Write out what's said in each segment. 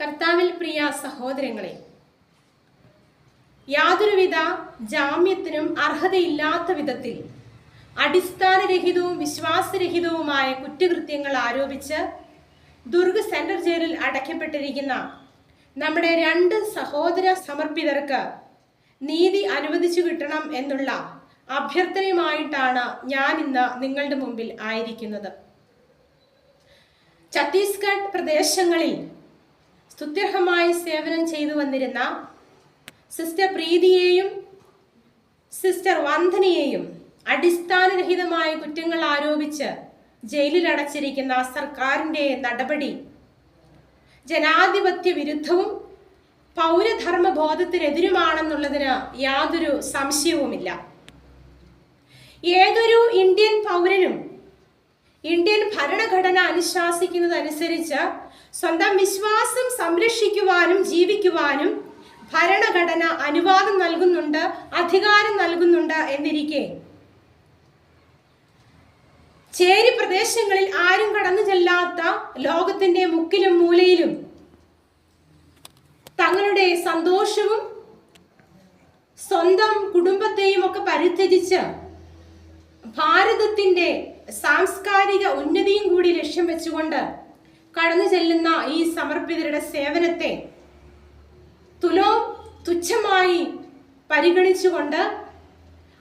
കർത്താവിൽ പ്രിയ സഹോദരങ്ങളെ യാതൊരുവിധ ജാമ്യത്തിനും അർഹതയില്ലാത്ത വിധത്തിൽ അടിസ്ഥാനരഹിതവും വിശ്വാസരഹിതവുമായ കുറ്റകൃത്യങ്ങൾ ആരോപിച്ച് ദുർഗ് സെൻട്രൽ ജയിലിൽ അടയ്ക്കപ്പെട്ടിരിക്കുന്ന നമ്മുടെ രണ്ട് സഹോദര സമർപ്പിതർക്ക് നീതി അനുവദിച്ചു കിട്ടണം എന്നുള്ള അഭ്യർത്ഥനയുമായിട്ടാണ് ഞാൻ ഇന്ന് നിങ്ങളുടെ മുമ്പിൽ ആയിരിക്കുന്നത്. ഛത്തീസ്ഗഡ് പ്രദേശങ്ങളിൽ സ്തുത്യർഹമായി സേവനം ചെയ്തു വന്നിരുന്ന സിസ്റ്റർ പ്രീതിയെയും സിസ്റ്റർ വന്ദനയെയും അടിസ്ഥാനരഹിതമായ കുറ്റങ്ങൾ ആരോപിച്ച് ജയിലിൽ അടച്ചിരിക്കുന്ന സർക്കാരിന്റെ നടപടി ജനാധിപത്യ വിരുദ്ധവും പൗരധർമ്മ ബോധത്തിനെതിരുമാണെന്നുള്ളതിന് യാതൊരു സംശയവുമില്ല. ഏതൊരു ഇന്ത്യൻ പൗരനും ഇന്ത്യൻ ഭരണഘടന അനുശാസിക്കുന്നതനുസരിച്ച് സ്വന്തം വിശ്വാസം സംരക്ഷിക്കുവാനും ജീവിക്കുവാനും ഭരണഘടന അനുവാദം നൽകുന്നുണ്ട് അധികാരം നൽകുന്നുണ്ട് എന്നിരിക്കെ. ചേരി പ്രദേശങ്ങളിൽ ആരും കടന്നു ചെല്ലാത്ത ലോകത്തിന്റെ മുക്കിലും മൂലയിലും തങ്ങളുടെ സന്തോഷവും സ്വന്തം കുടുംബത്തെയും ഒക്കെ പരിത്യജിച്ച് ഭാരതത്തിന്റെ സാംസ്കാരിക ഉന്നതിയും കൂടി ലക്ഷ്യം വെച്ചുകൊണ്ട് കടന്നു ചെല്ലുന്ന ഈ സമർപ്പിതരുടെ സേവനത്തെ തുലോ തുച്ഛമായി പരിഗണിച്ചുകൊണ്ട്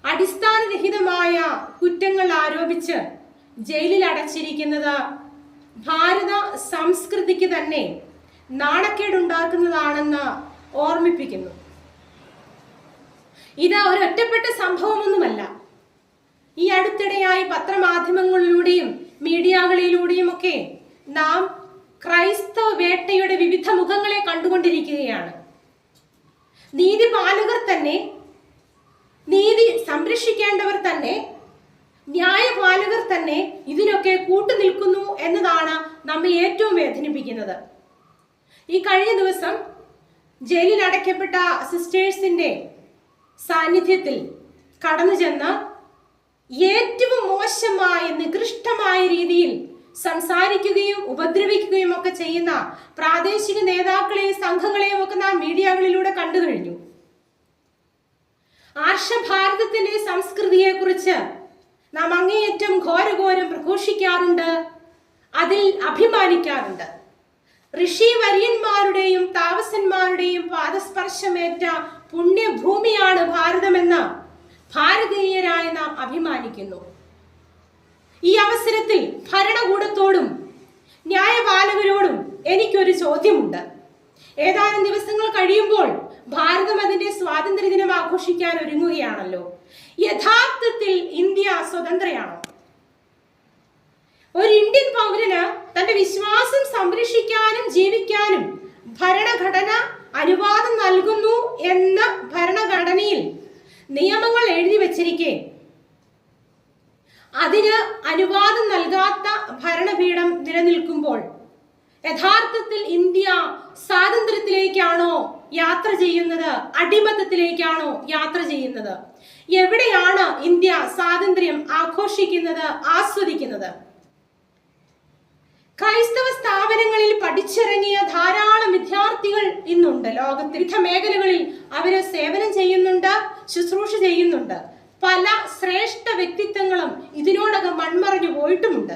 അടിസ്ഥാനരഹിതമായ കുറ്റങ്ങൾ ആരോപിച്ച് ജയിലിൽ അടച്ചിരിക്കുന്നത് ഭാരത സംസ്കൃതിക്ക് തന്നെ നാണക്കേടുണ്ടാക്കുന്നതാണെന്ന് ഓർമ്മിപ്പിക്കുന്നു. ഇത് ഒരു ഒറ്റപ്പെട്ട സംഭവമൊന്നുമല്ല. ഈ അടുത്തിടെയായി പത്രമാധ്യമങ്ങളിലൂടെയും മീഡിയകളിലൂടെയും ഒക്കെ നാം ക്രൈസ്തവ വേട്ടയുടെ വിവിധ മുഖങ്ങളെ കണ്ടുകൊണ്ടിരിക്കുകയാണ്. നീതി നീതിപാലകർ തന്നെ നീതി സംരക്ഷിക്കേണ്ടവർ തന്നെ ന്യായപാലകർ തന്നെ ഇതിനൊക്കെ കൂട്ടുനിൽക്കുന്നു എന്നതാണ് നമ്മെ ഏറ്റവും വേദനിപ്പിക്കുന്നത്. ഈ കഴിഞ്ഞ ദിവസം ജയിലിൽ അടയ്ക്കപ്പെട്ട സിസ്റ്റേഴ്സിന്റെ സാന്നിധ്യത്തിൽ കടന്നു ചെന്ന് ഏറ്റവും മോശമായ നികൃഷ്ടമായ രീതിയിൽ സംസാരിക്കുകയും ഉപദ്രവിക്കുകയും ഒക്കെ ചെയ്യുന്ന പ്രാദേശിക നേതാക്കളെയും സംഘങ്ങളെയും ഒക്കെ നാം മീഡിയകളിലൂടെ കണ്ടു കഴിഞ്ഞു. ആർഷഭാരതത്തിന്റെ സംസ്കൃതിയെ കുറിച്ച് നാം അങ്ങേയറ്റം ഘോരഘോരം പ്രഘോഷിക്കാറുണ്ട് അതിൽ അഭിമാനിക്കാറുണ്ട്. ഋഷി വര്യന്മാരുടെയും താമസന്മാരുടെയും പാദസ്പർശമേറ്റ പുണ്യഭൂമിയാണ് ഭാരതമെന്ന് ഭാരതീയരായ നാം അഭിമാനിക്കുന്നു. ഈ അവസരത്തിൽ ഭരണകൂടത്തോടും ന്യായപാലകരോടും എനിക്കൊരു ചോദ്യമുണ്ട്. ഏതാനും ദിവസങ്ങൾ കഴിയുമ്പോൾ ഭാരതം അതിന്റെ സ്വാതന്ത്ര്യ ദിനം ആഘോഷിക്കാൻ ഒരുങ്ങുകയാണല്ലോ. യഥാർത്ഥത്തിൽ ഇന്ത്യ സ്വതന്ത്രയാണോ? ഒരു ഇന്ത്യൻ പൗരന് തന്റെ വിശ്വാസം സംരക്ഷിക്കാനും ജീവിക്കാനും ഭരണഘടന അനുവാദം നൽകുന്നു സ്വാതന്ത്ര്യത്തിലേക്കാണോ യാത്ര ചെയ്യുന്നത്? അടിമത്തത്തിലേക്കാണോ യാത്ര ചെയ്യുന്നത്? എവിടെയാണ് ഇന്ത്യ സ്വാതന്ത്ര്യം ആഘോഷിക്കുന്നത് ആസ്വദിക്കുന്നത്? ക്രൈസ്തവ സ്ഥാപനങ്ങളിൽ പഠിച്ചിറങ്ങിയ ധാരാളം വിദ്യാർത്ഥികൾ ഇന്നുണ്ട് ലോകത്ത്. വിവിധ മേഖലകളിൽ അവർ സേവനം ചെയ്യുന്നുണ്ട് ശുശ്രൂഷ ചെയ്യുന്നുണ്ട്. പല ശ്രേഷ്ഠ വ്യക്തിത്വങ്ങളും ഇതിനോടകം മൺമറഞ്ഞു പോയിട്ടുമുണ്ട്.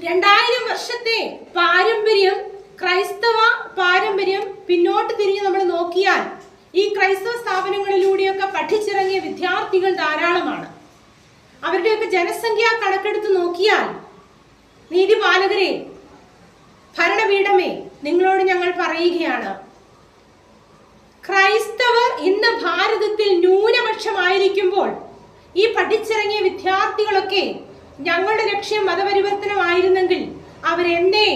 രണ്ടായിരം വർഷത്തെ പാരമ്പര്യം ക്രൈസ്തവ പാരമ്പര്യം പിന്നോട്ട് തിരിഞ്ഞ് നമ്മൾ നോക്കിയാൽ ഈ ക്രൈസ്തവ സ്ഥാപനങ്ങളിലൂടെയൊക്കെ പഠിച്ചിറങ്ങിയ വിദ്യാർത്ഥികൾ ധാരാളമാണ്. അവരുടെയൊക്കെ ജനസംഖ്യ കണക്കെടുത്ത് നോക്കിയാൽ നീതിപാലകരെ ഭരണപീഠമേ നിങ്ങളോട് ഞങ്ങൾ പറയുകയാണ്. ക്രൈസ്തവർ ഇന്ന് ഭാരതത്തിൽ ന്യൂനപക്ഷമായിരിക്കുമ്പോൾ ഈ പഠിച്ചിറങ്ങിയ വിദ്യാർത്ഥികളൊക്കെ ഞങ്ങളുടെ ലക്ഷ്യം മതപരിവർത്തനമായിരുന്നെങ്കിൽ അവരെന്നേ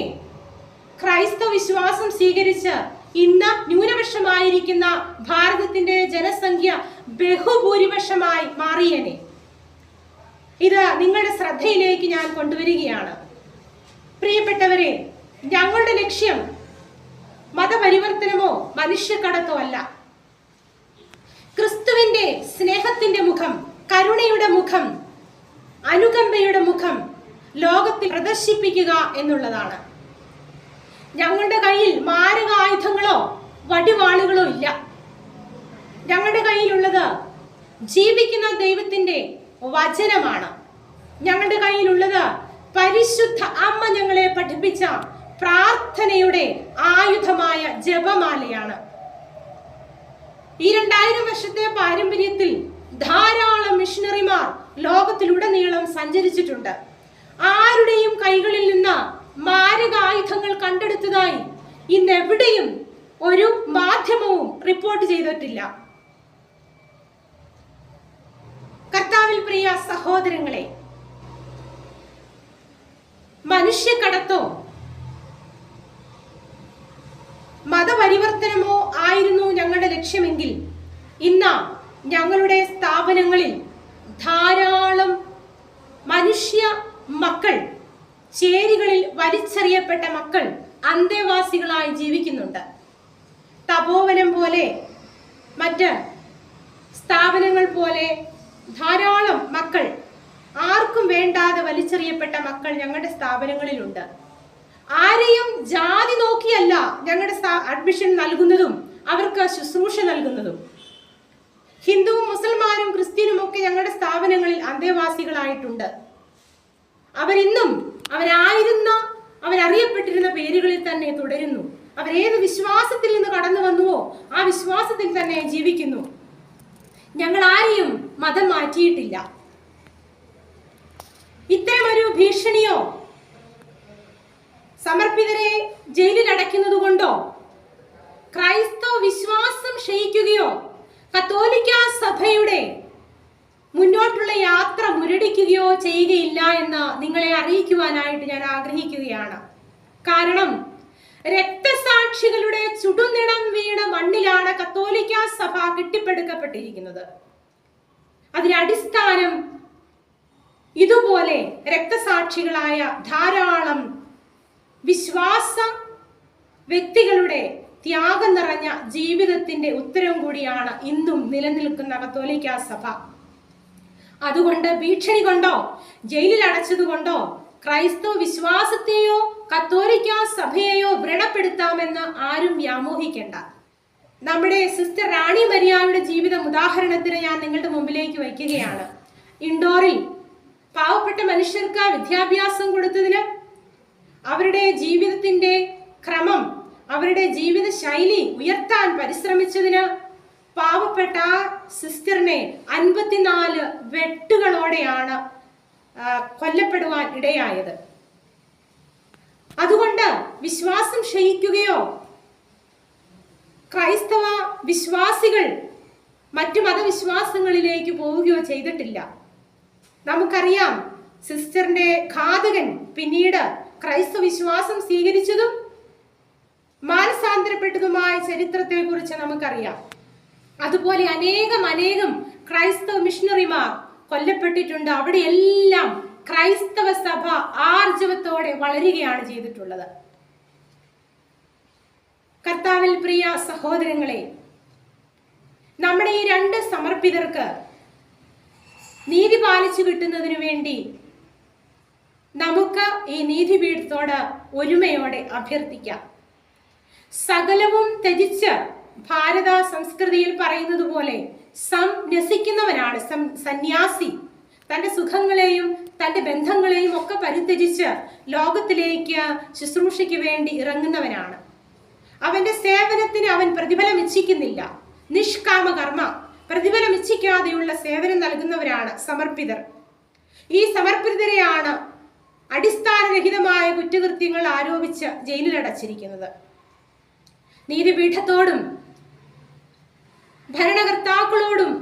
ക്രൈസ്തവ വിശ്വാസം സ്വീകരിച്ച് ഇന്ന് ന്യൂനപക്ഷമായിരിക്കുന്ന ഭാരതത്തിന്റെ ജനസംഖ്യ ബഹുഭൂരിപക്ഷമായി മാറിയനെ. ഇത് നിങ്ങളുടെ ശ്രദ്ധയിലേക്ക് ഞാൻ കൊണ്ടുവരികയാണ്. പ്രിയപ്പെട്ടവരെ ഞങ്ങളുടെ ലക്ഷ്യം മതപരിവർത്തനമോ മനുഷ്യക്കടത്തോ അല്ല. ക്രിസ്തുവിന്റെ സ്നേഹത്തിന്റെ മുഖം കരുണയുടെ മുഖം അനുകമ്പയുടെ മുഖം ലോകത്തിൽ പ്രദർശിപ്പിക്കുക എന്നുള്ളതാണ്. ഞങ്ങളുടെ കയ്യിൽ മാരക ആയുധങ്ങളോ വടിവാളുകളോ ഇല്ല. ഞങ്ങളുടെ കയ്യിലുള്ളത് ജീവിക്കുന്ന ദൈവത്തിന്റെ വചനമാണ്. ഞങ്ങളുടെ കയ്യിലുള്ളത് പരിശുദ്ധ അമ്മ ഞങ്ങളെ പഠിപ്പിച്ച പ്രാർത്ഥനയുടെ ആയുധമായ ജപമാലയാണ്. ഈ രണ്ടായിരം വർഷത്തെ പാരമ്പര്യത്തിൽ ധാരാളം മിഷണറിമാർ ലോകത്തിലുടനീളം സഞ്ചരിച്ചിട്ടുണ്ട്. ആരുടെയും കൈകളിൽ നിന്ന് മാരകായുധങ്ങൾ കണ്ടെടുത്തതായി ഇന്ന് എവിടെയും ഒരു മാധ്യമവും റിപ്പോർട്ട് ചെയ്തിട്ടില്ല. കർത്താവിൽ പ്രിയ സഹോദരങ്ങളെ മനുഷ്യക്കടത്തോ മതപരിവർത്തനമോ ആയിരുന്നു ഞങ്ങളുടെ ലക്ഷ്യമെങ്കിൽ ഇന്ന് ഞങ്ങളുടെ സ്ഥാപനങ്ങളിൽ ധാരാളം മനുഷ്യ മക്കൾ ചേരികളിൽ വലിച്ചെറിയപ്പെട്ട മക്കൾ അന്തേവാസികളായി ജീവിക്കുന്നുണ്ട്. തപോവനം പോലെ മറ്റ് സ്ഥാപനങ്ങൾ പോലെ ധാരാളം മക്കൾ ആർക്കും വേണ്ടാതെ വലിച്ചെറിയപ്പെട്ട മക്കൾ ഞങ്ങളുടെ സ്ഥാപനങ്ങളിലുണ്ട്. ആരെയും ജാതി നോക്കിയല്ല ഞങ്ങളുടെ അഡ്മിഷൻ നൽകുന്നതും അവർക്ക് ശുശ്രൂഷ നൽകുന്നതും. ഹിന്ദുവും മുസൽമാനും ക്രിസ്ത്യനും ഒക്കെ ഞങ്ങളുടെ സ്ഥാപനങ്ങളിൽ അന്തേവാസികളായിട്ടുണ്ട്. അവരിന്നും അവരായിരുന്ന അവരറിയപ്പെട്ടിരുന്ന പേരുകളിൽ തന്നെ തുടരുന്നു. അവരേത് വിശ്വാസത്തിൽ നിന്ന് കടന്നു വന്നുവോ ആ വിശ്വാസത്തിൽ തന്നെ ജീവിക്കുന്നു. ഞങ്ങൾ ആരെയും മതം മാറ്റിയിട്ടില്ല. ഇത്തരമൊരു ഭീഷണിയോ സമർപ്പിതരെ ജയിലിൽ അടയ്ക്കുന്നത് കൊണ്ടോ? ക്രൈസ്തവ വിശ്വാസം ക്ഷയിക്കുകയോ കത്തോലിക്ക സഭയുടെ മുന്നോട്ടുള്ള യാത്ര മുരടിക്കുകയോ ചെയ്യുകയില്ല എന്ന് നിങ്ങളെ അറിയിക്കുവാനായിട്ട് ഞാൻ ആഗ്രഹിക്കുകയാണ്. കാരണം രക്തസാക്ഷികളുടെ ചുടുനിടം വീണ മണ്ണിലാണ് കത്തോലിക്ക സഭ കെട്ടിപ്പടുക്കപ്പെട്ടിരിക്കുന്നത്. അതിനടിസ്ഥാനം ഇതുപോലെ രക്തസാക്ഷികളായ ധാരാളം വിശ്വാസ വ്യക്തികളുടെ ത്യാഗം നിറഞ്ഞ ജീവിതത്തിന്റെ ഉത്തരവും കൂടിയാണ് ഇന്നും നിലനിൽക്കുന്ന കത്തോലിക്ക സഭ. അതുകൊണ്ട് ഭീഷണി കൊണ്ടോ? ജയിലിൽ അടച്ചതുകൊണ്ടോ ക്രൈസ്തവ വിശ്വാസത്തെയോ കത്തോലിക്ക സഭയെയോ വ്രണപ്പെടുത്താമെന്ന് ആരും വ്യാമോഹിക്കേണ്ട. നമ്മുടെ സിസ്റ്റർ റാണി മരിയായുടെ ജീവിതം ഉദാഹരണത്തിന് ഞാൻ നിങ്ങളുടെ മുമ്പിലേക്ക് വയ്ക്കുകയാണ്. ഇൻഡോറിൽ പാവപ്പെട്ട മനുഷ്യർക്ക് വിദ്യാഭ്യാസം കൊടുത്തതിന് അവരുടെ ജീവിതത്തിന്റെ ക്രമം അവരുടെ ജീവിത ശൈലി ഉയർത്താൻ പരിശ്രമിച്ചതിന് പാവപ്പെട്ട സിസ്റ്ററിനെ അൻപത്തിനാല് വെട്ടുകളോടെയാണ് കൊല്ലപ്പെടുവാൻ ഇടയായത്. അതുകൊണ്ട് വിശ്വാസം ക്ഷയിക്കുകയോ ക്രൈസ്തവ വിശ്വാസികൾ മറ്റു മതവിശ്വാസങ്ങളിലേക്ക് പോവുകയോ ചെയ്തിട്ടില്ല. നമുക്കറിയാം സിസ്റ്ററിന്റെ ഘാതകൻ പിന്നീട് ക്രൈസ്തവ വിശ്വാസം സ്വീകരിച്ചതും മാനസാന്തരപ്പെട്ടതുമായ ചരിത്രത്തെ കുറിച്ച് നമുക്കറിയാം. അതുപോലെ അനേകം അനേകം ക്രൈസ്തവ മിഷണറിമാർ കൊല്ലപ്പെട്ടിട്ടുണ്ട്. അവിടെയെല്ലാം ക്രൈസ്തവ സഭ ആർജവത്തോടെ വളരുകയാണ് ചെയ്തിട്ടുള്ളത്. കർത്താവിൽ പ്രിയ സഹോദരങ്ങളെ നമ്മുടെ ഈ രണ്ട് സമർപ്പിതർക്ക് നീതി പാലിച്ചു കിട്ടുന്നതിനു വേണ്ടി നമുക്ക് ഈ നീതിപീഠത്തോട് ഒരുമയോടെ അഭ്യർത്ഥിക്കാം. സകലവും ത്യജിച്ച് ഭാരത സംസ്കൃതിയിൽ പറയുന്നത് പോലെ സം- സന്യാസി. തന്റെ സുഖങ്ങളെയും തന്റെ ബന്ധങ്ങളെയും ഒക്കെ പരിത്യജിച്ച് ലോകത്തിലേക്ക് ശുശ്രൂഷയ്ക്ക് വേണ്ടി ഇറങ്ങുന്നവനാണ്. അവന്റെ സേവനത്തിന് അവൻ പ്രതിഫലം ഇച്ഛിക്കുന്നില്ല നിഷ്കാമ കർമ്മ പ്രതിഫലം ഇച്ഛിക്കാതെയുള്ള സേവനം നൽകുന്നവരാണ് സമർപ്പിതർ. ഈ സമർപ്പിതരെയാണ് അടിസ്ഥാനരഹിതമായ കുറ്റകൃത്യങ്ങൾ ആരോപിച്ച് ജയിലിലടച്ചിരിക്കുന്നത്. നീതിപീഠത്തോടും ഭരണകർത്താക്കളോടും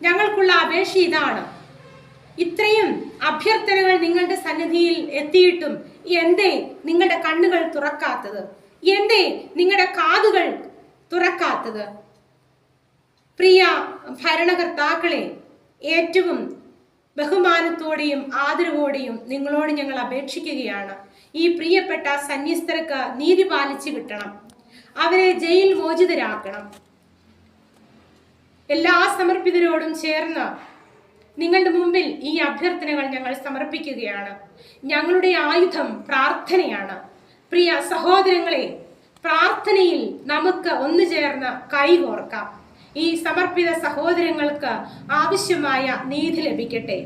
ഞങ്ങൾക്കുള്ള അപേക്ഷ ഇതാണ്. ഇത്രയും അഭ്യർത്ഥനകൾ നിങ്ങളുടെ സന്നിധിയിൽ എത്തിയിട്ടും എന്തേ നിങ്ങളുടെ കണ്ണുകൾ തുറക്കാത്തത്? എന്തേ നിങ്ങളുടെ കാതുകൾ തുറക്കാത്തത്? പ്രിയ ഭരണകർത്താക്കളെ ഏറ്റവും ബഹുമാനത്തോടെയും ആദരവോടെയും നിങ്ങളോട് ഞങ്ങൾ അപേക്ഷിക്കുകയാണ്. ഈ പ്രിയപ്പെട്ട സന്യസ്തർക്ക് നീതി പാലിച്ചു കിട്ടണം. അവരെ ജയിൽ മോചിതരാക്കണം. എല്ലാ സമർപ്പിതരോടും ചേർന്ന് നിങ്ങളുടെ മുമ്പിൽ ഈ അഭ്യർത്ഥനകൾ ഞങ്ങൾ സമർപ്പിക്കുകയാണ്. ഞങ്ങളുടെ ആയുധം പ്രാർത്ഥനയാണ്. പ്രിയ സഹോദരങ്ങളെ പ്രാർത്ഥനയിൽ നമുക്ക് ഒന്നു ചേർന്ന് കൈകോർക്കാം ഈ സമർപ്പിത സഹോദരങ്ങൾക്ക് ആവശ്യമായ നീതി ലഭിക്കട്ടെ.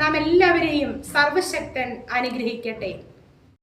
നാം എല്ലാവരെയും സർവശക്തൻ അനുഗ്രഹിക്കട്ടെ.